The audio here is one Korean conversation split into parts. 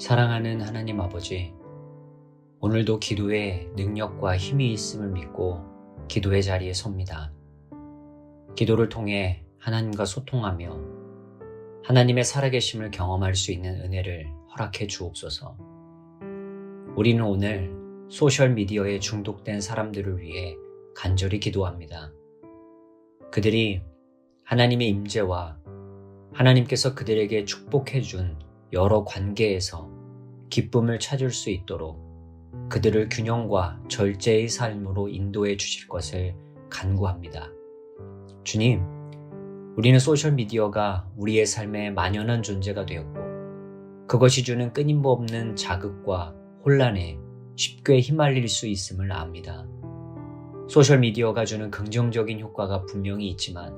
사랑하는 하나님 아버지, 오늘도 기도에 능력과 힘이 있음을 믿고 기도의 자리에 섭니다. 기도를 통해 하나님과 소통하며 하나님의 살아계심을 경험할 수 있는 은혜를 허락해 주옵소서. 우리는 오늘 소셜미디어에 중독된 사람들을 위해 간절히 기도합니다. 그들이 하나님의 임재와 하나님께서 그들에게 축복해 준 여러 관계에서 기쁨을 찾을 수 있도록 그들을 균형과 절제의 삶으로 인도해 주실 것을 간구합니다. 주님, 우리는 소셜미디어가 우리의 삶에 만연한 존재가 되었고, 그것이 주는 끊임없 없는 자극과 혼란에 쉽게 휘말릴 수 있음을 압니다. 소셜미디어가 주는 긍정적인 효과가 분명히 있지만,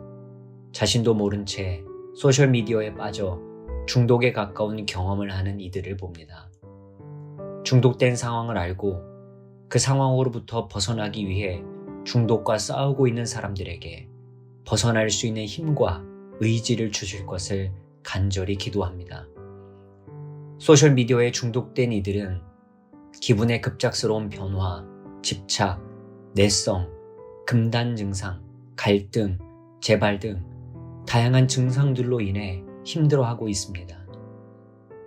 자신도 모른 채 소셜미디어에 빠져 중독에 가까운 경험을 하는 이들을 봅니다. 중독된 상황을 알고 그 상황으로부터 벗어나기 위해 중독과 싸우고 있는 사람들에게 벗어날 수 있는 힘과 의지를 주실 것을 간절히 기도합니다. 소셜미디어에 중독된 이들은 기분의 급작스러운 변화, 집착, 내성, 금단 증상, 갈등, 재발 등 다양한 증상들로 인해 힘들어하고 있습니다.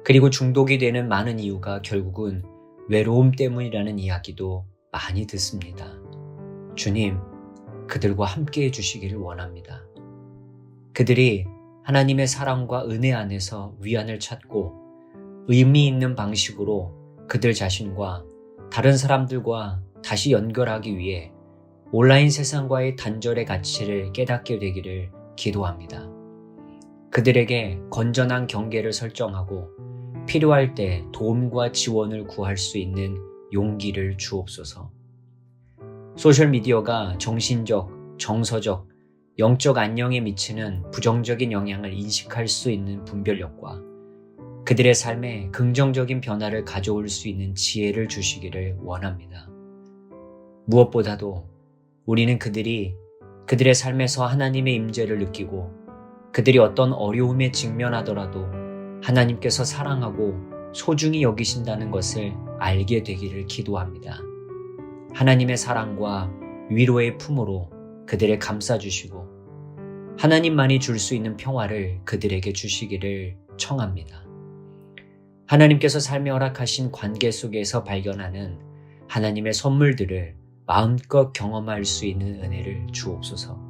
그리고 중독이 되는 많은 이유가 결국은 외로움 때문이라는 이야기도 많이 듣습니다. 주님, 그들과 함께 해주시기를 원합니다. 그들이 하나님의 사랑과 은혜 안에서 위안을 찾고 의미 있는 방식으로 그들 자신과 다른 사람들과 다시 연결하기 위해 온라인 세상과의 단절의 가치를 깨닫게 되기를 기도합니다. 그들에게 건전한 경계를 설정하고 필요할 때 도움과 지원을 구할 수 있는 용기를 주옵소서. 소셜미디어가 정신적, 정서적, 영적 안녕에 미치는 부정적인 영향을 인식할 수 있는 분별력과 그들의 삶에 긍정적인 변화를 가져올 수 있는 지혜를 주시기를 원합니다. 무엇보다도 우리는 그들이 그들의 삶에서 하나님의 임재를 느끼고 그들이 어떤 어려움에 직면하더라도 하나님께서 사랑하고 소중히 여기신다는 것을 알게 되기를 기도합니다. 하나님의 사랑과 위로의 품으로 그들을 감싸주시고 하나님만이 줄 수 있는 평화를 그들에게 주시기를 청합니다. 하나님께서 삶에 허락하신 관계 속에서 발견하는 하나님의 선물들을 마음껏 경험할 수 있는 은혜를 주옵소서.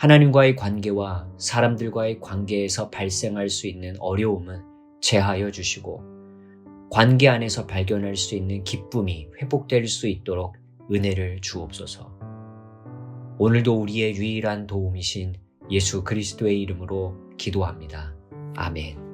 하나님과의 관계와 사람들과의 관계에서 발생할 수 있는 어려움은 제하여 주시고 관계 안에서 발견할 수 있는 기쁨이 회복될 수 있도록 은혜를 주옵소서. 오늘도 우리의 유일한 도움이신 예수 그리스도의 이름으로 기도합니다. 아멘.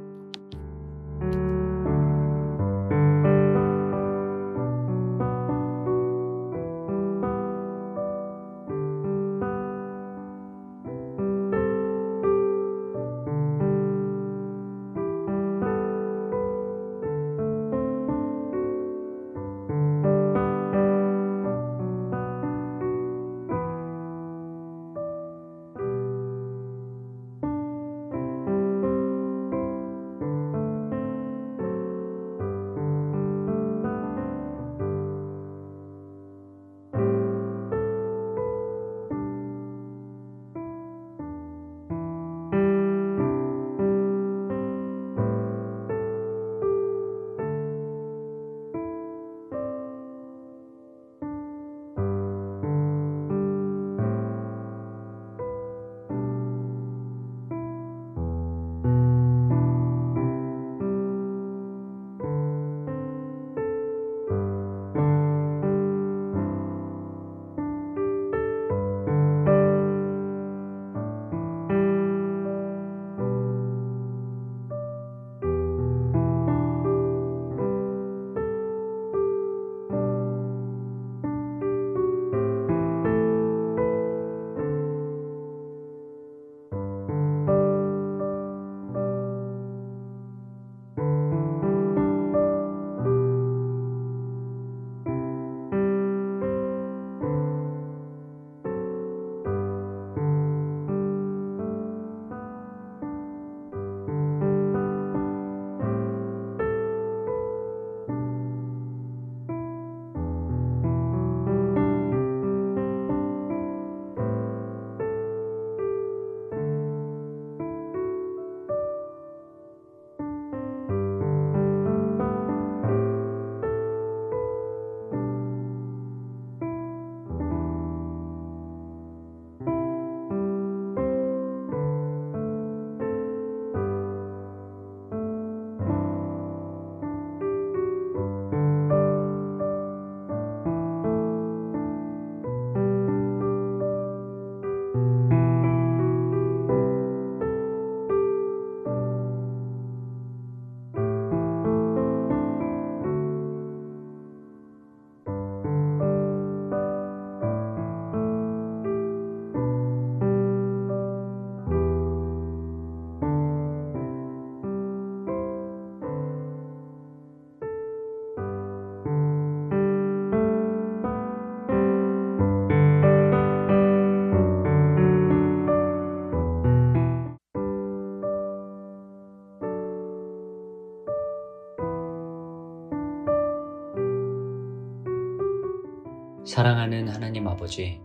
사랑하는 하나님 아버지,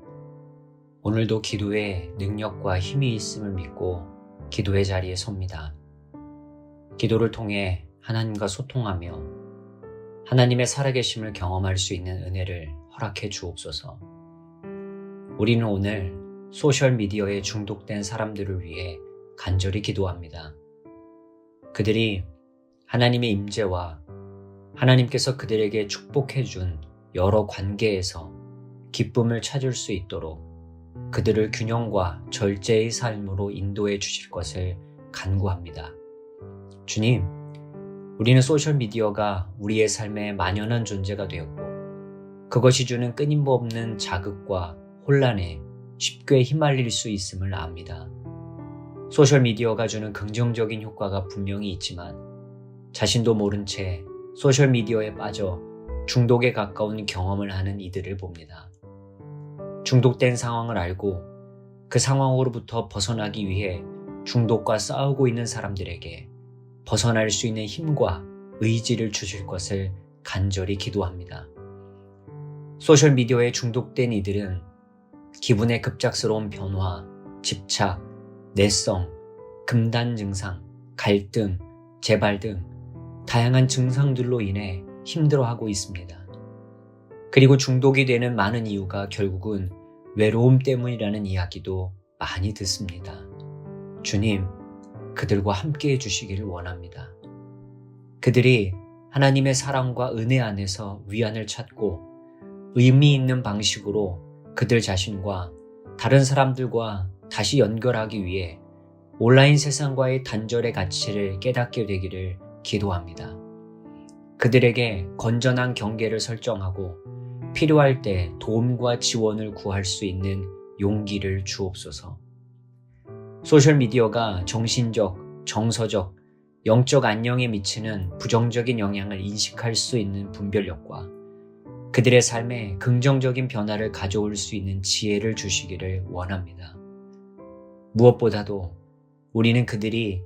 오늘도 기도에 능력과 힘이 있음을 믿고 기도의 자리에 섭니다. 기도를 통해 하나님과 소통하며 하나님의 살아계심을 경험할 수 있는 은혜를 허락해 주옵소서. 우리는 오늘 소셜미디어에 중독된 사람들을 위해 간절히 기도합니다. 그들이 하나님의 임재와 하나님께서 그들에게 축복해 준 여러 관계에서 기쁨을 찾을 수 있도록 그들을 균형과 절제의 삶으로 인도해 주실 것을 간구합니다. 주님, 우리는 소셜미디어가 우리의 삶에 만연한 존재가 되었고, 그것이 주는 끊임도 없는 자극과 혼란에 쉽게 휘말릴 수 있음을 압니다. 소셜미디어가 주는 긍정적인 효과가 분명히 있지만, 자신도 모른 채 소셜미디어에 빠져 중독에 가까운 경험을 하는 이들을 봅니다. 중독된 상황을 알고 그 상황으로부터 벗어나기 위해 중독과 싸우고 있는 사람들에게 벗어날 수 있는 힘과 의지를 주실 것을 간절히 기도합니다. 소셜미디어에 중독된 이들은 기분의 급작스러운 변화, 집착, 내성, 금단 증상, 갈등, 재발 등 다양한 증상들로 인해 힘들어하고 있습니다. 그리고 중독이 되는 많은 이유가 결국은 외로움 때문이라는 이야기도 많이 듣습니다. 주님, 그들과 함께 해주시기를 원합니다. 그들이 하나님의 사랑과 은혜 안에서 위안을 찾고 의미 있는 방식으로 그들 자신과 다른 사람들과 다시 연결하기 위해 온라인 세상과의 단절의 가치를 깨닫게 되기를 기도합니다. 그들에게 건전한 경계를 설정하고 필요할 때 도움과 지원을 구할 수 있는 용기를 주옵소서. 소셜미디어가 정신적, 정서적, 영적 안녕에 미치는 부정적인 영향을 인식할 수 있는 분별력과 그들의 삶에 긍정적인 변화를 가져올 수 있는 지혜를 주시기를 원합니다. 무엇보다도 우리는 그들이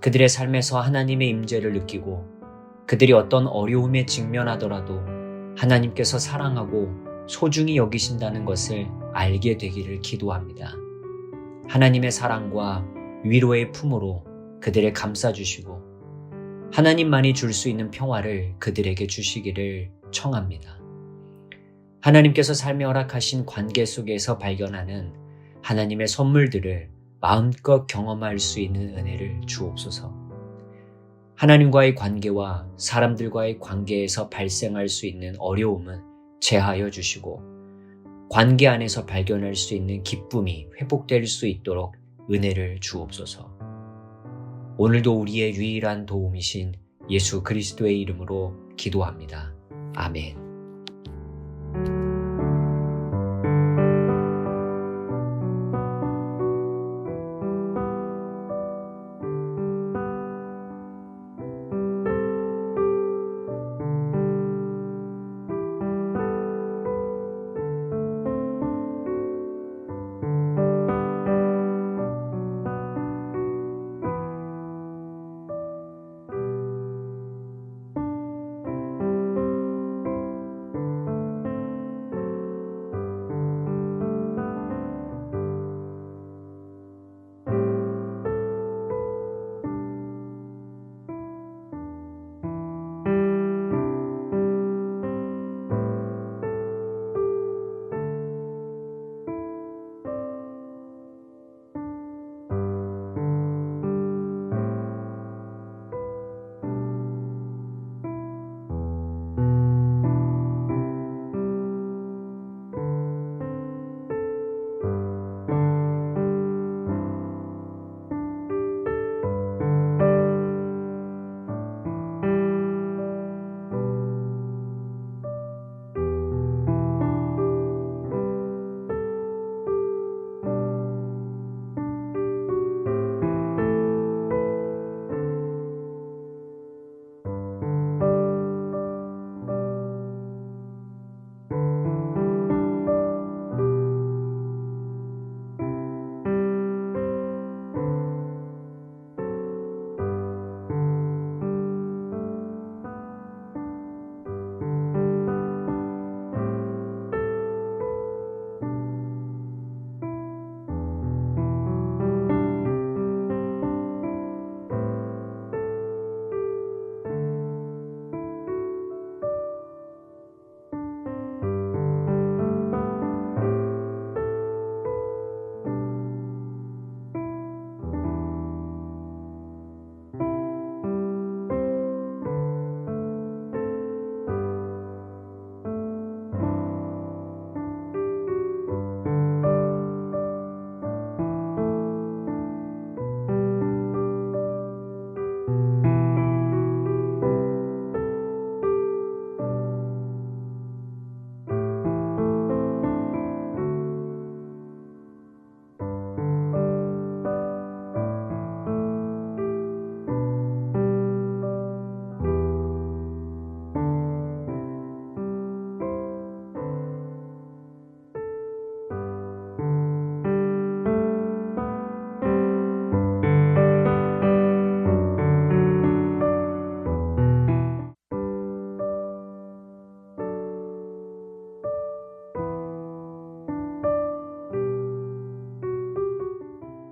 그들의 삶에서 하나님의 임재를 느끼고 그들이 어떤 어려움에 직면하더라도 하나님께서 사랑하고 소중히 여기신다는 것을 알게 되기를 기도합니다. 하나님의 사랑과 위로의 품으로 그들을 감싸주시고 하나님만이 줄 수 있는 평화를 그들에게 주시기를 청합니다. 하나님께서 삶에 허락하신 관계 속에서 발견하는 하나님의 선물들을 마음껏 경험할 수 있는 은혜를 주옵소서. 하나님과의 관계와 사람들과의 관계에서 발생할 수 있는 어려움은 제하여 주시고 관계 안에서 발견할 수 있는 기쁨이 회복될 수 있도록 은혜를 주옵소서. 오늘도 우리의 유일한 도움이신 예수 그리스도의 이름으로 기도합니다. 아멘.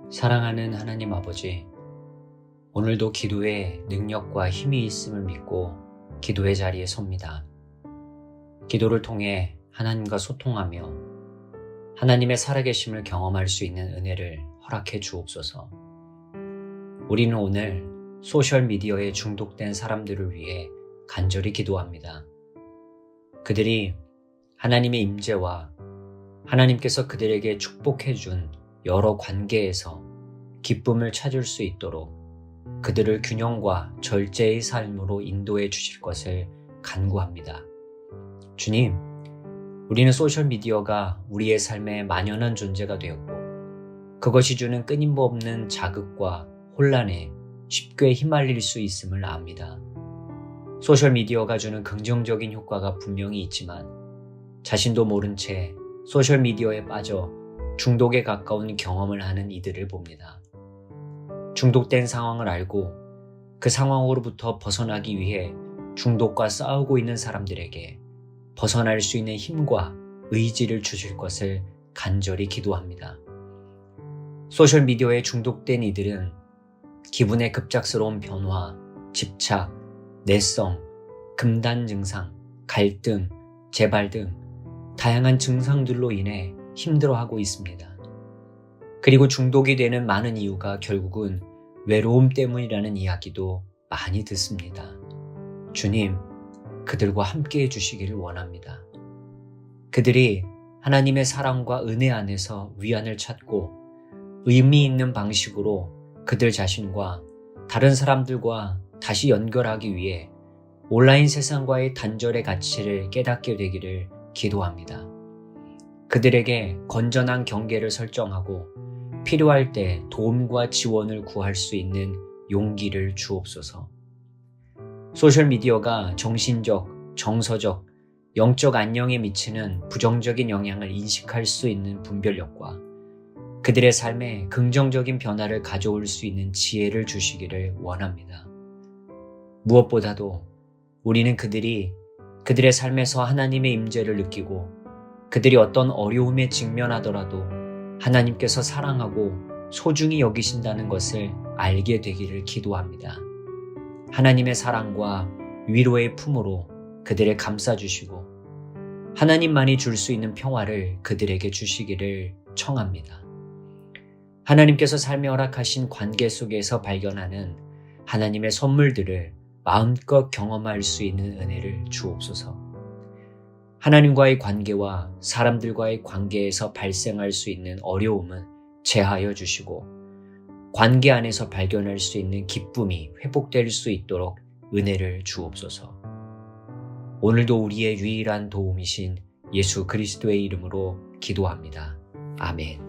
사랑하는 하나님 아버지, 오늘도 기도에 능력과 힘이 있음을 믿고 기도의 자리에 섭니다. 기도를 통해 하나님과 소통하며 하나님의 살아계심을 경험할 수 있는 은혜를 허락해 주옵소서. 우리는 오늘 소셜미디어에 중독된 사람들을 위해 간절히 기도합니다. 그들이 하나님의 임재와 하나님께서 그들에게 축복해 준 여러 관계에서 기쁨을 찾을 수 있도록 그들을 균형과 절제의 삶으로 인도해 주실 것을 간구합니다. 주님, 우리는 소셜미디어가 우리의 삶에 만연한 존재가 되었고, 그것이 주는 끊임없 없는 자극과 혼란에 쉽게 휘말릴 수 있음을 압니다. 소셜미디어가 주는 긍정적인 효과가 분명히 있지만, 자신도 모른 채 소셜미디어에 빠져 중독에 가까운 경험을 하는 이들을 봅니다. 중독된 상황을 알고 그 상황으로부터 벗어나기 위해 중독과 싸우고 있는 사람들에게 벗어날 수 있는 힘과 의지를 주실 것을 간절히 기도합니다. 소셜미디어에 중독된 이들은 기분의 급작스러운 변화, 집착, 내성, 금단 증상, 갈등, 재발 등 다양한 증상들로 인해 힘들어하고 있습니다. 그리고 중독이 되는 많은 이유가 결국은 외로움 때문이라는 이야기도 많이 듣습니다. 주님, 그들과 함께 해주시기를 원합니다. 그들이 하나님의 사랑과 은혜 안에서 위안을 찾고 의미 있는 방식으로 그들 자신과 다른 사람들과 다시 연결하기 위해 온라인 세상과의 단절의 가치를 깨닫게 되기를 기도합니다. 그들에게 건전한 경계를 설정하고 필요할 때 도움과 지원을 구할 수 있는 용기를 주옵소서. 소셜미디어가 정신적, 정서적, 영적 안녕에 미치는 부정적인 영향을 인식할 수 있는 분별력과 그들의 삶에 긍정적인 변화를 가져올 수 있는 지혜를 주시기를 원합니다. 무엇보다도 우리는 그들이 그들의 삶에서 하나님의 임재를 느끼고 그들이 어떤 어려움에 직면하더라도 하나님께서 사랑하고 소중히 여기신다는 것을 알게 되기를 기도합니다. 하나님의 사랑과 위로의 품으로 그들을 감싸주시고 하나님만이 줄 수 있는 평화를 그들에게 주시기를 청합니다. 하나님께서 삶에 허락하신 관계 속에서 발견하는 하나님의 선물들을 마음껏 경험할 수 있는 은혜를 주옵소서. 하나님과의 관계와 사람들과의 관계에서 발생할 수 있는 어려움은 제하여 주시고 관계 안에서 발견할 수 있는 기쁨이 회복될 수 있도록 은혜를 주옵소서. 오늘도 우리의 유일한 도움이신 예수 그리스도의 이름으로 기도합니다. 아멘.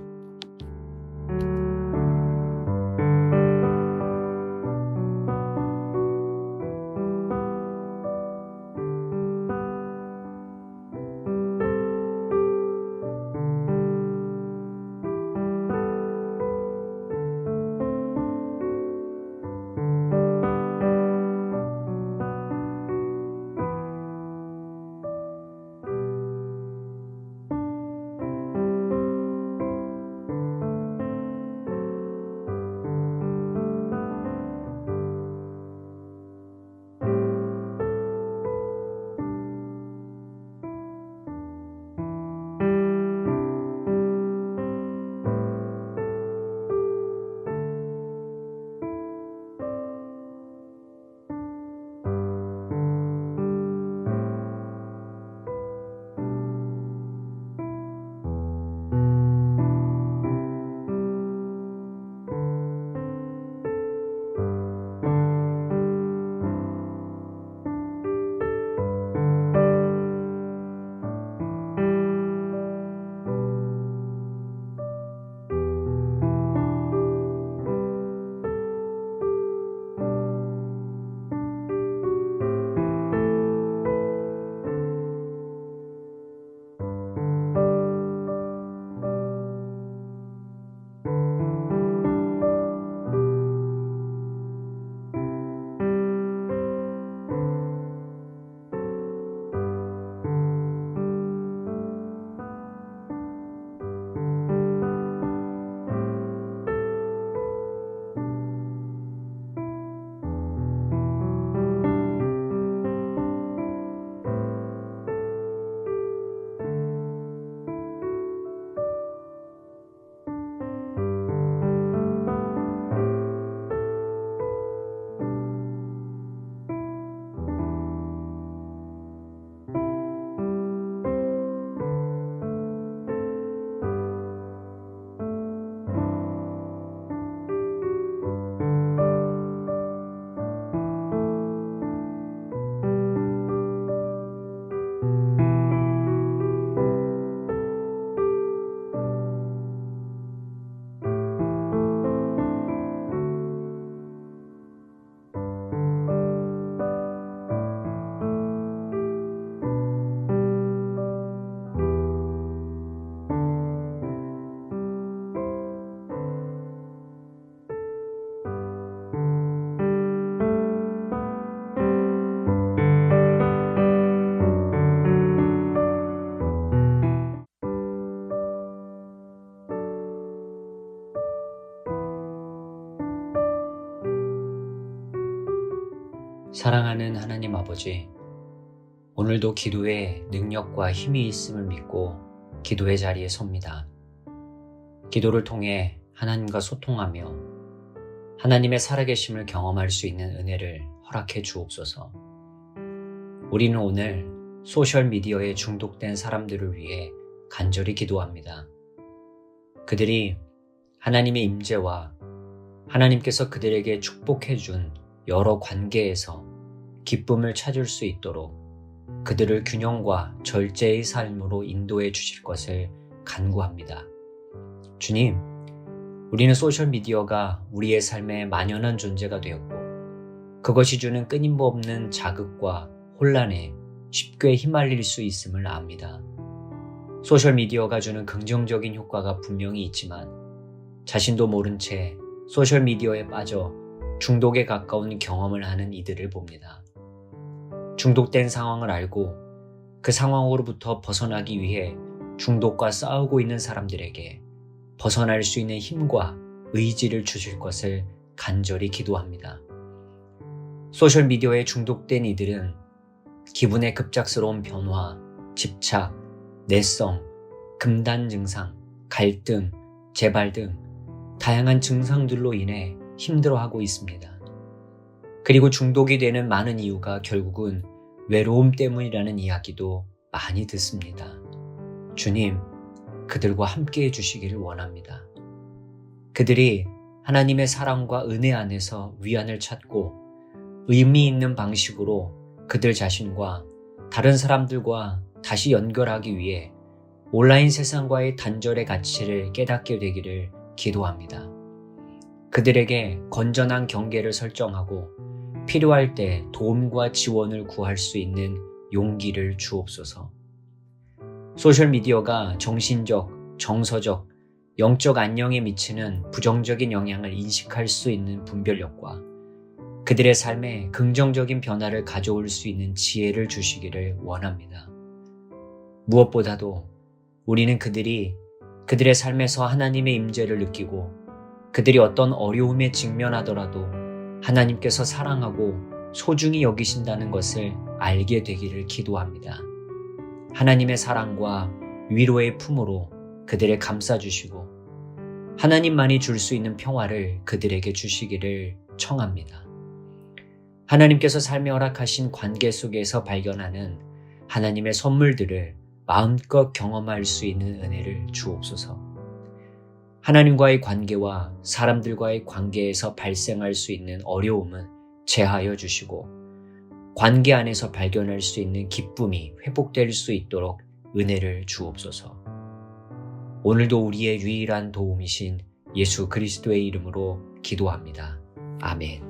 사랑하는 하나님 아버지, 오늘도 기도에 능력과 힘이 있음을 믿고 기도의 자리에 섭니다. 기도를 통해 하나님과 소통하며 하나님의 살아계심을 경험할 수 있는 은혜를 허락해 주옵소서. 우리는 오늘 소셜미디어에 중독된 사람들을 위해 간절히 기도합니다. 그들이 하나님의 임재와 하나님께서 그들에게 축복해 준 여러 관계에서 기쁨을 찾을 수 있도록 그들을 균형과 절제의 삶으로 인도해 주실 것을 간구합니다. 주님, 우리는 소셜미디어가 우리의 삶에 만연한 존재가 되었고, 그것이 주는 끊임없 없는 자극과 혼란에 쉽게 휘말릴 수 있음을 압니다. 소셜미디어가 주는 긍정적인 효과가 분명히 있지만, 자신도 모른 채 소셜미디어에 빠져 중독에 가까운 경험을 하는 이들을 봅니다. 중독된 상황을 알고 그 상황으로부터 벗어나기 위해 중독과 싸우고 있는 사람들에게 벗어날 수 있는 힘과 의지를 주실 것을 간절히 기도합니다. 소셜미디어에 중독된 이들은 기분의 급작스러운 변화, 집착, 내성, 금단 증상, 갈등, 재발 등 다양한 증상들로 인해 힘들어하고 있습니다. 그리고 중독이 되는 많은 이유가 결국은 외로움 때문이라는 이야기도 많이 듣습니다. 주님, 그들과 함께 해주시기를 원합니다. 그들이 하나님의 사랑과 은혜 안에서 위안을 찾고 의미 있는 방식으로 그들 자신과 다른 사람들과 다시 연결하기 위해 온라인 세상과의 단절의 가치를 깨닫게 되기를 기도합니다. 그들에게 건전한 경계를 설정하고 필요할 때 도움과 지원을 구할 수 있는 용기를 주옵소서. 소셜미디어가 정신적, 정서적, 영적 안녕에 미치는 부정적인 영향을 인식할 수 있는 분별력과 그들의 삶에 긍정적인 변화를 가져올 수 있는 지혜를 주시기를 원합니다. 무엇보다도 우리는 그들이 그들의 삶에서 하나님의 임재를 느끼고 그들이 어떤 어려움에 직면하더라도 하나님께서 사랑하고 소중히 여기신다는 것을 알게 되기를 기도합니다. 하나님의 사랑과 위로의 품으로 그들을 감싸주시고 하나님만이 줄 수 있는 평화를 그들에게 주시기를 청합니다. 하나님께서 삶에 허락하신 관계 속에서 발견하는 하나님의 선물들을 마음껏 경험할 수 있는 은혜를 주옵소서. 하나님과의 관계와 사람들과의 관계에서 발생할 수 있는 어려움은 제하여 주시고 관계 안에서 발견할 수 있는 기쁨이 회복될 수 있도록 은혜를 주옵소서. 오늘도 우리의 유일한 도움이신 예수 그리스도의 이름으로 기도합니다. 아멘.